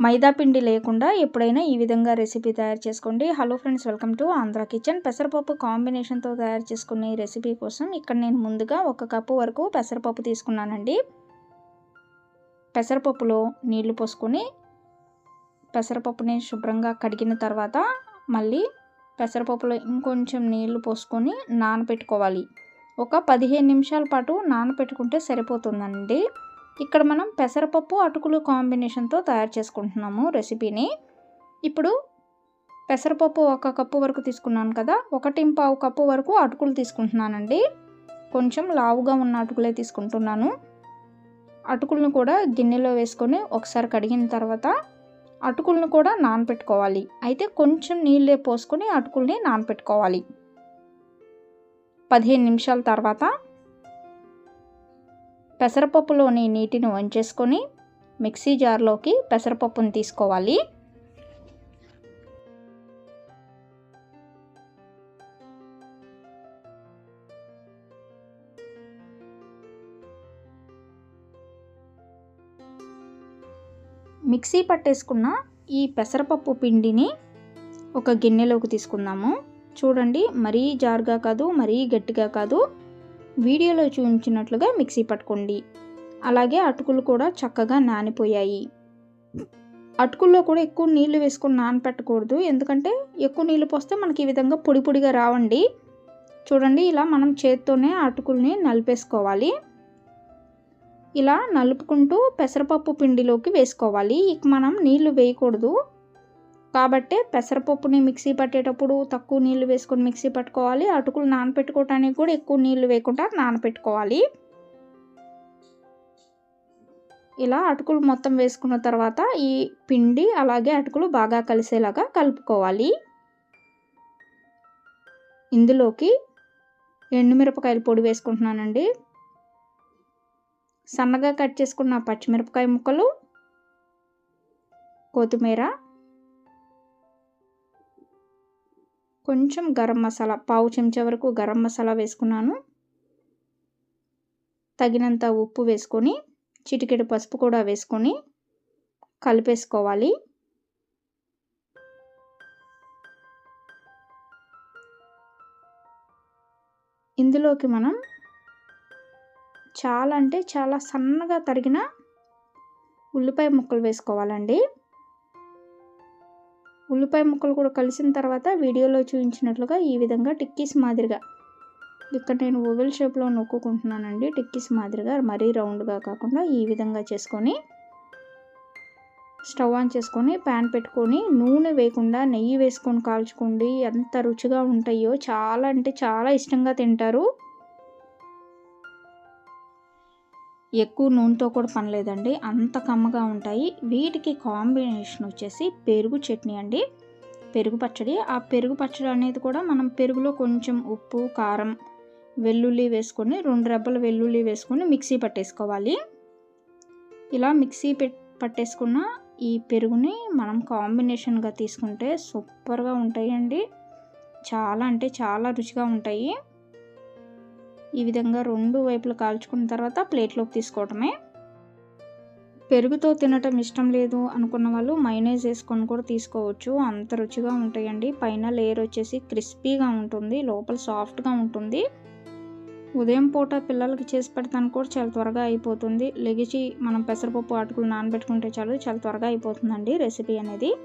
మైదా పిండి లేకుండా ఎప్పుడైనా ఈ విధంగా రెసిపీ తయారు చేసుకోండి. Hello friends welcome to Andhra kitchen పెసరపప్పు కాంబినేషన్తో తయారు చేసుకునే రెసిపీ కోసం ఇక్కడ నేను ముందుగా ఒక కప్పు వరకు పెసరపప్పు తీసుకున్నానండి. పెసరపప్పులో నీళ్ళు పోసుకొని పెసరపప్పుని శుభ్రంగా కడిగిన తర్వాత మళ్ళీ పెసరపప్పులో ఇంకొంచెం నీళ్ళు పోసుకొని నానబెట్టుకోవాలి ఒక పదిహేను నిమిషాల పాటు నానబెట్టుకుంటే సరిపోతుందండి. ఇక్కడ మనం పెసరపప్పు అటుకులు కాంబినేషన్తో తయారు చేసుకుంటున్నాము రెసిపీని. ఇప్పుడు పెసరపప్పు ఒక కప్పు వరకు తీసుకున్నాను కదా ఒకటి పావు కప్పు వరకు అటుకులు తీసుకుంటున్నానండి. కొంచెం లావుగా ఉన్న అటుకులే తీసుకుంటున్నాను. అటుకులను కూడా గిన్నెలో వేసుకొని ఒకసారి కడిగిన తర్వాత అటుకులను కూడా నానపెట్టుకోవాలి. అయితే కొంచెం నీళ్ళే పోసుకొని అటుకుల్ని నానపెట్టుకోవాలి. పదిహేను నిమిషాల తర్వాత పెసరపప్పులోని నీటిని వంచేసుకొని మిక్సీ జార్లోకి పెసరపప్పును తీసుకోవాలి. మిక్సీ పట్టేసుకున్న ఈ పెసరపప్పు పిండిని ఒక గిన్నెలోకి తీసుకుందాము. చూడండి మరీ జారుగా కాదు మరీ గట్టిగా కాదు. వీడియోలో చూపించినట్లుగా మిక్సీ పట్టుకోండి. అలాగే అటుకులు కూడా చక్కగా నానిపోయాయి. అటుకుల్లో కూడా ఎక్కువ నీళ్ళు వేసుకొని నానపెట్టకూడదు. ఎందుకంటే ఎక్కువ నీళ్ళు పోస్తే మనకి ఈ విధంగా పొడి పొడిగా రావండి. చూడండి ఇలా మనం చేత్తోనే అటుకుల్ని నలిపేసుకోవాలి. ఇలా నలుపుకుంటూ పెసరపప్పు పిండిలోకి వేసుకోవాలి. ఇక మనం నీళ్ళు వేయకూడదు. కాబట్టి పెసరపప్పుని మిక్సీ పట్టేటప్పుడు తక్కువ నీళ్ళు వేసుకొని మిక్సీ పట్టుకోవాలి. అటుకులు నానపెట్టుకోవటానికి కూడా ఎక్కువ నీళ్ళు వేయకుండా నానపెట్టుకోవాలి. ఇలా అటుకులు మొత్తం వేసుకున్న తర్వాత ఈ పిండి అలాగే అటుకులు బాగా కలిసేలాగా కలుపుకోవాలి. ఇందులోకి ఎండుమిరపకాయల పొడి వేసుకుంటున్నానండి. సన్నగా కట్ చేసుకున్న పచ్చిమిరపకాయ ముక్కలు కొత్తిమీర కొంచెం గరం మసాలా పావు చెంచా వరకు గరం మసాలా వేసుకున్నాను. తగినంత ఉప్పు వేసుకొని చిటికెడు పసుపు కూడా వేసుకొని కలిపేసుకోవాలి. ఇందులోకి మనం చాలా అంటే చాలా సన్నగా తరిగిన ఉల్లిపాయ ముక్కలు వేసుకోవాలండి. ఉల్లిపాయ ముక్కలు కూడా కలిసిన తర్వాత వీడియోలో చూపించినట్లుగా ఈ విధంగా టిక్కీస్ మాదిరిగా. ఇక్కడ నేను ఓవెల్ షేప్లో నొక్కుంటున్నానండి టిక్కీస్ మాదిరిగా మరీ రౌండ్గా కాకుండా ఈ విధంగా చేసుకొని స్టవ్ ఆన్ చేసుకొని ప్యాన్ పెట్టుకొని నూనె వేయకుండా నెయ్యి వేసుకొని కాల్చుకోండి. ఎంత రుచిగా ఉంటాయో చాలా అంటే చాలా ఇష్టంగా తింటారు. ఎక్కువ నూనెతో కూడా పనిలేదండి. అంత కమ్మగా ఉంటాయి. వీటికి కాంబినేషన్ వచ్చేసి పెరుగు చట్నీ అండి. పెరుగు పచ్చడి. ఆ పెరుగు పచ్చడి అనేది కూడా మనం పెరుగులో కొంచెం ఉప్పు కారం వెల్లుల్లి వేసుకొని రెండు రెబ్బల వెల్లుల్లి వేసుకొని మిక్సీ పట్టేసుకోవాలి. ఇలా మిక్సీ పట్టేసుకున్న ఈ పెరుగుని మనం కాంబినేషన్గా తీసుకుంటే సూపర్గా ఉంటాయండి. చాలా అంటే చాలా రుచిగా ఉంటాయి. ఈ విధంగా రెండు వైపులు కాల్చుకున్న తర్వాత ప్లేట్లోకి తీసుకోవటమే. పెరుగుతో తినటం ఇష్టం లేదు అనుకున్న వాళ్ళు మైనేజ్ వేసుకొని కూడా తీసుకోవచ్చు. అంత రుచిగా ఉంటాయండి. పైన లేయర్ వచ్చేసి క్రిస్పీగా ఉంటుంది. లోపల సాఫ్ట్గా ఉంటుంది. ఉదయం పూట పిల్లలకి చేసి పెడతాను కూడా చాలా త్వరగా అయిపోతుంది. లెగిచి మనం పెసరపప్పు అటుకులు నానబెట్టుకుంటే చాలు చాలా త్వరగా అయిపోతుందండి రెసిపీ అనేది.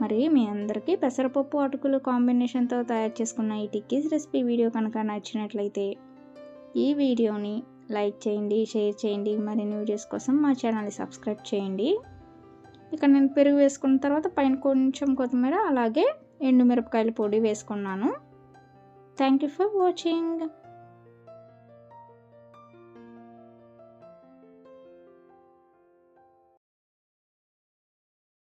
మరి మీ అందరికీ పెసరపప్పు అటుకులు కాంబినేషన్తో తయారు చేసుకున్న ఈ టిక్కీస్ రెసిపీ వీడియో కనుక నచ్చినట్లయితే ఈ వీడియోని లైక్ చేయండి షేర్ చేయండి మరిన్ని వీడియోస్ కోసం మా ఛానల్ని సబ్స్క్రైబ్ చేయండి. ఇక్కడ నేను పెరుగు వేసుకున్న తర్వాత పైన కొంచెం కొత్తిమీర అలాగే ఎండుమిరపకాయల పొడి వేసుకున్నాను. Thank you for watching